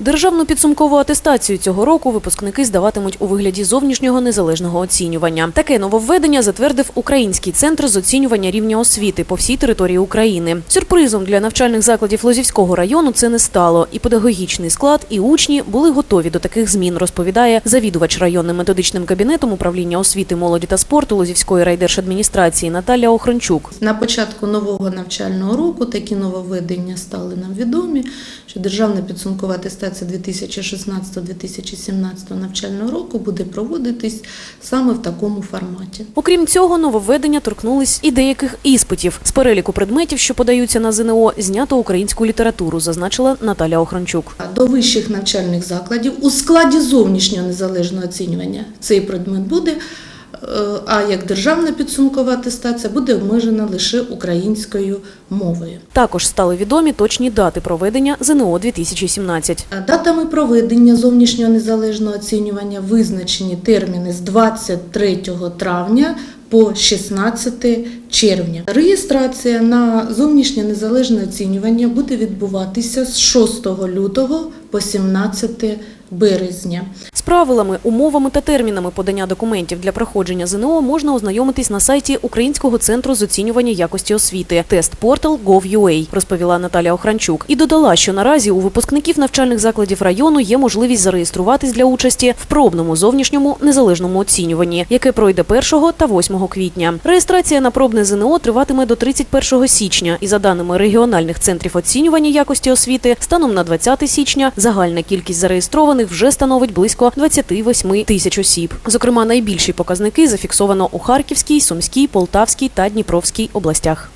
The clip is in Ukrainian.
Державну підсумкову атестацію цього року випускники здаватимуть у вигляді зовнішнього незалежного оцінювання. Таке нововведення затвердив Український центр з оцінювання рівня освіти по всій території України. Сюрпризом для навчальних закладів Лозівського району це не стало. І педагогічний склад, і учні були готові до таких змін, розповідає завідувач районним методичним кабінетом управління освіти, молоді та спорту Лозівської райдержадміністрації Наталя Охрончук. На початку нового навчального року такі нововведення стали нам відомі, що державна підсумкова атестація 2016-2017 навчального року буде проводитись саме в такому форматі. Окрім цього, нововведення торкнулись і деяких іспитів. З переліку предметів, що подаються на ЗНО, знято українську літературу, зазначила Наталя Охранчук. До вищих навчальних закладів у складі зовнішнього незалежного оцінювання цей предмет буде. Е, А як державна підсумкова атестація буде обмежена лише українською мовою. Також стали відомі точні дати проведення ЗНО 2017. Датами проведення зовнішнього незалежного оцінювання визначені терміни з 23 травня по 16 червня. Реєстрація на зовнішнє незалежне оцінювання буде відбуватися з 6 лютого по 17 березня. З правилами, умовами та термінами подання документів для проходження ЗНО можна ознайомитись на сайті Українського центру з оцінювання якості освіти тестпортал Gov.ua, розповіла Наталя Охранчук. І додала, що наразі у випускників навчальних закладів району є можливість зареєструватись для участі в пробному зовнішньому незалежному оцінюванні, яке пройде 1 та 8 квітня. Реєстрація на пробне ЗНО триватиме до 31 січня. І за даними регіональних центрів оцінювання якості освіти, станом на 20 січня загальна кількість зареєстрованих вже становить близько 28 тисяч осіб. Зокрема, найбільші показники зафіксовано у Харківській, Сумській, Полтавській та Дніпровській областях.